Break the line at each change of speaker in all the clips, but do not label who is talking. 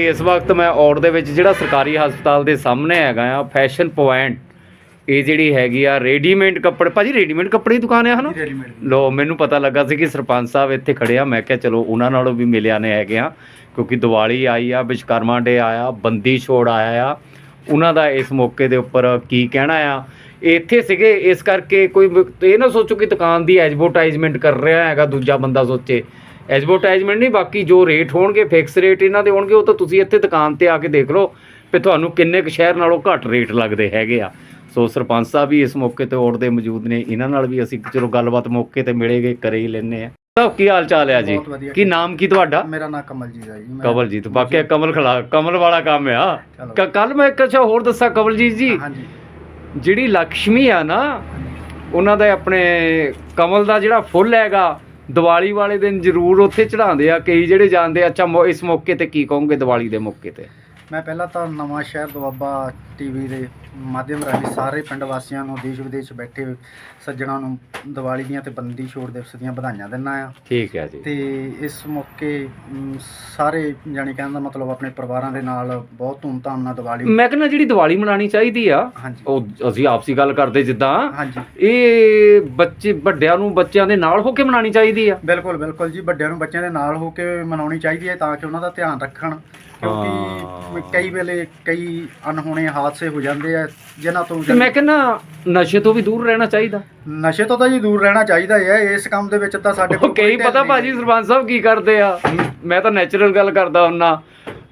ਇਸ ਵਕਤ ਮੈਂ ਔੜ ਦੇ ਵਿੱਚ ਜਿਹੜਾ ਸਰਕਾਰੀ ਹਸਪਤਾਲ ਦੇ ਸਾਹਮਣੇ ਹੈਗਾ ਆ ਫੈਸ਼ਨ ਪੁਆਇੰਟ ਇਹ ਜਿਹੜੀ ਹੈਗੀ ਆ ਰੈਡੀਮੇਡ ਕੱਪੜੇ ਭਾਜੀ ਰੈਡੀਮੇਡ ਕੱਪੜੇ ਦੀ ਦੁਕਾਨ ਆ ਹਨਾ? ਲੋ ਮੈਨੂੰ ਪਤਾ ਲੱਗਾ ਸੀ ਕਿ ਸਰਪੰਚ ਸਾਹਿਬ ਇੱਥੇ ਖੜੇ ਆ ਮੈਂ ਕਿਹਾ ਚਲੋ ਉਹਨਾਂ ਨਾਲੋਂ ਵੀ ਮਿਲਿਆ ਨੇ ਹੈਗੇ ਆ ਕਿਉਂਕਿ ਦੀਵਾਲੀ ਆਈ ਆ ਵਿਸ਼ਕਰਮਾ ਡੇ ਆਇਆ ਬੰਦੀ ਛੋੜ ਆਇਆ ਆ ਉਹਨਾਂ ਦਾ ਇਸ ਮੌਕੇ ਦੇ ਉੱਪਰ ਕੀ ਕਹਿਣਾ ਆ? ਇੱਥੇ ਸੀਗੇ ਇਸ ਕਰਕੇ ਕੋਈ ਇਹ ਨਾ ਸੋਚੋ ਕਿ ਦੁਕਾਨ ਦੀ ਐਡਵਰਟਾਈਜ਼ਮੈਂਟ ਕਰ ਰਿਹਾ ਹੈਗਾ ਦੂਜਾ ਬੰਦਾ ਸੋਚੇ। ਐਡਵਰਟਾਈਜ਼ਮੈਂਟ ਨਹੀਂ ਬਾਕੀ ਜੋ ਰੇਟ ਹੋਣਗੇ ਫਿਕਸ ਰੇਟ ਇਹਨਾਂ ਦੇ ਹੋਣਗੇ ਉਹ ਤਾਂ ਤੁਸੀਂ ਇੱਥੇ ਦੁਕਾਨ ਤੇ ਆ ਕੇ ਦੇਖ ਲਓ ਵੀ ਤੁਹਾਨੂੰ ਕਿੰਨੇ ਕੁ ਸ਼ਹਿਰ ਨਾਲੋਂ ਘੱਟ ਰੇਟ ਲੱਗਦੇ ਹੈਗੇ ਆ। ਸੋ ਸਰਪੰਚ ਸਾਹਿਬ ਵੀ ਇਸ ਮੌਕੇ ਤੇ ਦੇ ਮੌਜੂਦ ਨੇ ਇਹਨਾਂ ਨਾਲ ਵੀ ਅਸੀਂ ਚਲੋ ਗੱਲਬਾਤ ਮੌਕੇ ਤੇ ਮਿਲੇਗੇ ਕਰੇ ਹੀ ਲੈਨੇ ਆ। ਤਾਂ ਕੀ ਹਾਲ ਚਾਲ ਹੈ ਜੀ?
ਬਹੁਤ ਵਧੀਆ।
ਕੀ ਨਾਮ ਕੀ ਤੁਹਾਡਾ?
ਮੇਰਾ ਨਾਮ ਕਮਲਜੀਤ ਹੈ ਜੀ ਮੈਂ-
ਕਵਲਜੀਤ ਬਾਕੀ ਕਮਲ ਖਲਾ ਕਮਲ ਵਾਲਾ ਕੰਮ ਆ। ਕੱਲ ਮੈਂ ਇੱਕ ਅੱਛਾ ਹੋਰ ਦੱਸਾਂ ਕਵਲਜੀਤ ਜੀ।
ਹਾਂਜੀ।
ਜਿਹੜੀ ਲక్ష్ਮੀ ਆ ਨਾ ਉਹਨਾਂ ਦਾ ਆਪਣੇ ਕਮਲ ਦਾ ਜਿਹੜਾ ਫੁੱਲ ਹੈਗਾ ਦੀਵਾਲੀ ਵਾਲੇ ਦਿਨ ਜ਼ਰੂਰ ਉੱਥੇ ਚੜਾਉਂਦੇ ਆ, ਕਈ ਜਿਹੜੇ ਜਾਂਦੇ ਆ, ਅੱਛਾ, ਮੌ- ਇਸ ਮੌਕੇ ਤੇ ਕੀ ਕਹੋਗੇ ਦੀਵਾਲੀ ਦੇ ਮੌਕੇ ਤੇ?
ਮੈਂ ਪਹਿਲਾਂ ਤਾਂ ਨਵਾਂ ਸ਼ਹਿਰ ਦੁਆਬਾ ਟੀਵੀ ਦੇ ਮਾਧਿਅਮ ਰਾਹੀਂ ਸਾਰੇ ਪਿੰਡ ਵਾਸੀਆਂ ਨੂੰ ਦੇਸ਼ ਵਿਦੇਸ਼ ਬੈਠੇ ਸੱਜਣਾ ਨੂੰ ਦੀਵਾਲੀ ਦੀਆਂ ਤੇ ਬੰਦੀ ਛੋੜ ਦਿਵਸ ਦੀਆਂ ਵਧਾਈਆਂ ਦਿੰਦਾ ਆ
ਠੀਕ ਹੈ ਜੀ।
ਤੇ ਇਸ ਮੌਕੇ ਸਾਰੇ ਜਾਣੀ ਕਹਿਣ ਦਾ ਮਤਲਬ ਆਪਣੇ ਪਰਿਵਾਰਾਂ ਦੇ ਨਾਲ ਬਹੁਤ ਧੂਮਧਾਮ ਨਾਲ ਦੀਵਾਲੀ
ਮੈਂ ਕਹਿੰਦਾ ਜਿਹੜੀ ਦੀਵਾਲੀ ਮਨਾਉਣੀ ਚਾਹੀਦੀ ਆ
ਹਾਂਜੀ।
ਉਹ ਅਸੀਂ ਆਪਸੀ ਗੱਲ ਕਰਦੇ ਜਿੱਦਾਂ
ਹਾਂਜੀ।
ਇਹ ਬੱਚੇ ਵੱਡਿਆਂ ਨੂੰ ਬੱਚਿਆਂ ਦੇ ਨਾਲ ਹੋ ਕੇ ਮਨਾਉਣੀ ਚਾਹੀਦੀ ਆ।
ਬਿਲਕੁਲ ਬਿਲਕੁਲ ਜੀ ਵੱਡਿਆਂ ਨੂੰ ਬੱਚਿਆਂ ਦੇ ਨਾਲ ਹੋ ਕੇ ਮਨਾਉਣੀ ਚਾਹੀਦੀ ਹੈ ਤਾਂ ਕਿ ਉਹਨਾਂ ਦਾ ਧਿਆਨ ਰੱਖਣ ਕਿਉਂਕਿ। ਕਈ ਵੇਲੇ ਕਈ ਅਨਹੋਣੇ ਹਾਦਸੇ ਹੋ ਜਾਂਦੇ ਆ ਜਿਨ੍ਹਾਂ ਤੋਂ
ਤੇ ਮੈਂ ਕਹਿੰਦਾ ਨਸ਼ੇ ਤੋਂ ਵੀ ਦੂਰ ਰਹਿਣਾ ਚਾਹੀਦਾ।
ਨਸ਼ੇ ਤੋਂ ਤਾਂ ਜੀ ਦੂਰ ਰਹਿਣਾ ਚਾਹੀਦਾ ਹੈ ਇਸ ਕੰਮ ਦੇ ਵਿੱਚ ਤਾਂ ਸਾਡੇ
ਉਹ ਕਈ
ਕੋਈ
ਪਤਾ ਭਾਜੀ। ਸਰਪੰਚ ਸਾਹਿਬ ਕੀ ਕਰਦੇ ਆ? ਮੈਂ ਤਾਂ ਨੈਚੁਰਲ ਗੱਲ ਕਰਦਾ ਹੁੰਨਾ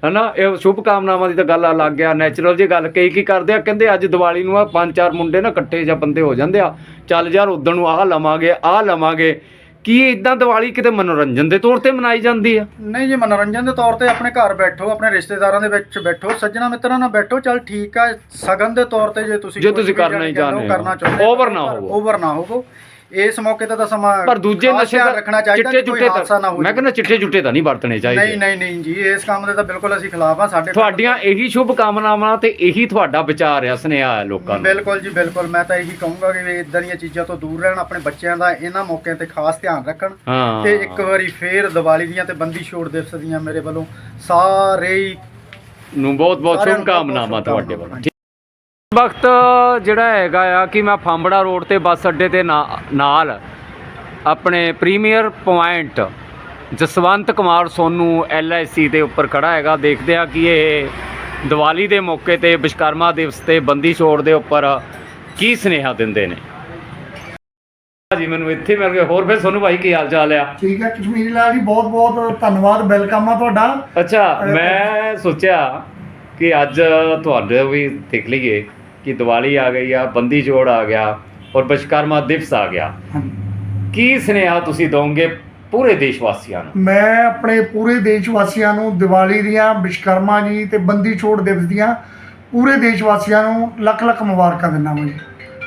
ਹਨਾ ਇਹ ਸ਼ੁਭ ਕਾਮਨਾਵਾਂ ਦੀ ਤਾਂ ਗੱਲ ਆ ਲੱਗ ਗਿਆ ਨੈਚੁਰਲ ਜੀ ਗੱਲ ਕਈ ਕੀ ਕਰਦੇ ਆ ਕਹਿੰਦੇ ਅੱਜ ਦੀਵਾਲੀ ਨੂੰ ਆ ਪੰਜ ਚਾਰ ਮੁੰਡੇ ਨਾ ਇਕੱਠੇ ਜਾਂ ਬੰਦੇ ਹੋ ਜਾਂਦੇ ਆ ਚੱਲ ਯਾਰ ਉਦੋਂ ਨੂੰ ਆਹ ਲਵਾਂਗੇ ਆਹ ਲਵਾਂਗੇ ਕੀ ਇਦਾਂ ਦੀਵਾਲੀ ਕਿਤੇ ਮਨੋਰੰਜਨ ਦੇ ਤੌਰ ਤੇ ਮਨਾਈ ਜਾਂਦੀ ਆ
ਨਹੀਂ ਜੀ ਮਨੋਰੰਜਨ ਦੇ ਤੌਰ ਤੇ ਆਪਣੇ ਘਰ ਬੈਠੋ ਆਪਣੇ ਰਿਸ਼ਤੇਦਾਰਾਂ ਦੇ ਵਿੱਚ ਬੈਠੋ ਸੱਜਣਾ ਮਿੱਤਰਾਂ ਨਾਲ ਬੈਠੋ ਚੱਲ ਠੀਕ ਆ ਸਗਨ ਦੇ ਤੌਰ ਤੇ ਜੇ ਤੁਸੀਂ
ਜੇ ਤੁਸੀਂ ਕਰਨਾ ਹੀ
ਜਾਣੀ
ਚਾਹੁੰਦੇ ਹੋ।
ਕਰਨਾ ਚਾਹੁੰਦੇ
Over ਨਾ ਹੋਵੋ।
ਓਵਰ ਨਾ ਹੋਵੋ ਇਸ ਮੌਕੇ ਤੇ ਤਾਂ ਸਮਾਂ
ਪਰ ਦੂਜੇ
ਖਾਸ
ਨਸ਼ੇ
ਧਿਆਨ
ਦਾ
ਰੱਖਣਾ ਚਾਹੀਦਾ
ਚਿੱਟੇ
ਕਿ ਕੋਈ ਹਾਦਸਾ ਨਾ
ਤਾਂ
ਹੋ
ਮੈਂ ਕਹਿੰਦਾ ਚਿੱਟੇ ਚੁੱਟੇ ਤਾਂ ਨਹੀਂ ਵਰਤਣੇ ਚਾਹੀਦੇ।
ਨਹੀਂ ਨਹੀਂ ਨਹੀਂ ਜੀ ਇਸ ਕੰਮ ਦੇ ਤਾਂ ਬਿਲਕੁਲ ਅਸੀਂ ਖਿਲਾਫ ਆ ਸਾਡੇ
ਤੁਹਾਡੀਆਂ ਇਹੀ ਸ਼ੁਭ ਕਾਮਨਾਵਾਂ ਤੇ ਇਹੀ ਤੁਹਾਡਾ ਵਿਚਾਰ ਆ ਸੁਨੇਹਾ ਹੈ ਲੋਕਾਂ ਨੂੰ।
ਬਿਲਕੁਲ ਜੀ ਬਿਲਕੁਲ। ਮੈਂ ਤਾਂ ਇਹੀ ਕਹੂੰਗਾ ਕਿ ਇਦਾਂ ਦੀਆਂ ਚੀਜ਼ਾਂ ਤੋਂ ਦੂਰ ਰਹਿਣ ਆਪਣੇ ਬੱਚਿਆਂ ਦਾ ਇਹਨਾਂ ਮੌਕਿਆਂ ਤੇ ਖਾਸ ਧਿਆਨ ਰੱਖਣ
ਹਾਂ।
ਤੇ ਇੱਕ ਵਾਰੀ ਫੇਰ ਦੀਵਾਲੀ ਦੀਆਂ ਤੇ ਬੰਦੀ ਛੋੜ ਦਿਵਸ ਦੀਆਂ ਮੇਰੇ ਵੱਲੋਂ ਸਾਰੇ ਹੀ
ਨੂੰ ਬਹੁਤ ਬਹੁਤ
ਸਾਰਿਆਂ
ਸ਼ੁਭ
ਬਹੁਤ
ਕਾਮਨਾਵਾਂ ਤੁਹਾਡੇ
ਸ਼ੁਭਕਾਮਨਾਵਾਂ।
ਵੱਲੋਂ। ਵਕਤ ਜਿਹੜਾ ਹੈਗਾ ਆ ਕਿ ਮੈਂ ਫਾਂਬੜਾ ਰੋਡ ਤੇ ਬੱਸ ਅੱਡੇ ਤੇ ਨਾਲ ਆਪਣੇ premier point Jaswant Kumar Sonu LIC ਦੇ ਉੱਪਰ ਖੜਾ ਹੈਗਾ। ਦੇਖਦੇ ਆ ਕਿ ਇਹ ਦੀਵਾਲੀ ਦੇ ਮੌਕੇ ਤੇ ਵਿਸ਼ਕਰਮਾ ਦਿਵਸ ਤੇ ਬੰਦੀ ਛੋੜ ਦੇ ਉੱਪਰ ਕੀ ਸੁਨੇਹਾ ਦਿੰਦੇ ਨੇ। ਜੀ ਮੈਨੂੰ ਇੱਥੇ ਮਿਲ ਗਏ। ਹੋਰ ਫਿਰ ਸੋਨੂ ਭਾਈ ਕੀ ਹਾਲ ਚਾਲ ਆ?
ਠੀਕ ਹੈ ਕਸ਼ਮੀਰੀ ਲਾਲ ਜੀ ਬਹੁਤ ਬਹੁਤ ਧੰਨਵਾਦ ਵੈਲਕਮ ਆ ਤੁਹਾਡਾ।
ਅੱਛਾ ਮੈਂ ਸੋਚਿਆ ਕਿ ਅੱਜ ਤੁਹਾਡੇ ਵੀ ਦੇਖ ਲਈਏ ਕਿ ਦੀਵਾਲੀ ਆ ਗਈ ਆ ਬੰਦੀ ਜੋੜ ਆ ਗਿਆ ਔਰ ਵਿਸ਼ਕਰਮਾ ਦਿਵਸ ਆ ਗਿਆ। ਕੀ ਸੁਨੇਹਾ ਤੁਸੀਂ ਦੋਗੇ ਪੂਰੇ ਦੇਸ਼ ਵਾਸੀਆਂ ਨੂੰ?
ਮੈਂ ਆਪਣੇ ਪੂਰੇ ਦੇਸ਼ ਵਾਸੀਆਂ ਨੂੰ ਦੀਵਾਲੀ ਦੀਆਂ ਵਿਸ਼ਕਰਮਾ ਜੀ ਤੇ ਬੰਦੀ ਛੋੜ ਦਿਵਸ ਦੀਆਂ ਪੂਰੇ ਦੇਸ਼ ਵਾਸੀਆਂ ਨੂੰ ਲੱਖ ਲੱਖ ਮੁਬਾਰਕਾਂ ਦਿੰਦਾ ਹਾਂ ਜੀ।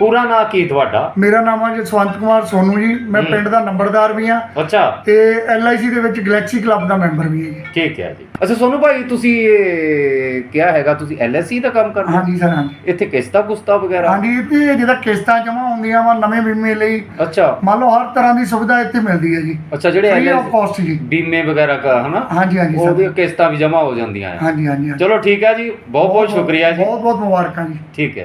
ਪੂਰਾ ਨਾਂ ਕੀ ਤੁਹਾਡਾ?
ਮੇਰਾ ਨਾਮ ਹੈ ਜਸਵੰਤ ਕੁਮਾਰ ਸੋਨੂ ਜੀ। ਮੈਂ। ਪਿੰਡ ਦਾ ਨੰਬਰਦਾਰ ਵੀ ਹਾਂ
ਅੱਛਾ।
ਤੇ ਐਲਆਈਸੀ ਦੇ ਵਿੱਚ ਗੈਲੈਕਸੀ ਕਲੱਬ ਦਾ ਮੈਂਬਰ ਵੀ ਹਾਂ ਜੀ।
ਠੀਕ ਹੈ ਜੀ। ਅੱਛਾ ਸੋਨੂ ਭਾਈ ਤੁਸੀਂ ਇਹ ਕਿਹਾ ਹੈਗਾ ਤੁਸੀਂ ਐਲਐਸਸੀ ਦਾ ਕੰਮ ਕਰਦੇ ਹੋ
ਹਾਂਜੀ ਸਰ ਹਾਂਜੀ।
ਇੱਥੇ ਕਿਸ਼ਤਾ ਕੁਸਤਾ ਵਗੈਰਾ?
ਹਾਂਜੀ ਤੇ ਜਿਹਦਾ ਕਿਸ਼ਤਾਂ ਜਮ੍ਹਾਂ ਹੁੰਦੀਆਂ ਵਾ ਨਵੇਂ ਬੀਮੇ ਲਈ
ਅੱਛਾ।
ਮੰਨ ਲਓ ਹਰ ਤਰ੍ਹਾਂ ਦੀ ਸੁਵਿਧਾ ਇੱਥੇ ਮਿਲਦੀ ਹੈ ਜੀ।
ਅੱਛਾ ਜਿਹੜੇ
ਫ੍ਰੀ ਆਫ
LIC
ਕਾਸਟ ਜੀ।
ਬੀਮੇ ਵਗੈਰਾ ਦਾ ਹਨਾ?
ਹਾਂਜੀ ਹਾਂਜੀ ਸਰ।
ਉਹਦੀਆਂ ਕਿਸ਼ਤਾਂ ਵੀ ਜਮ੍ਹਾਂ ਹੋ ਜਾਂਦੀਆਂ
ਹਾਂਜੀ ਹਾਂਜੀ।
ਚਲੋ ਠੀਕ ਹੈ ਜੀ ਬਹੁਤ ਬਹੁਤ ਸ਼ੁਕਰੀਆ ਜੀ।
ਬਹੁਤ ਬਹੁਤ ਮੁਬਾਰਕਾਂ ਜੀ।
ਠੀਕ ਹੈ।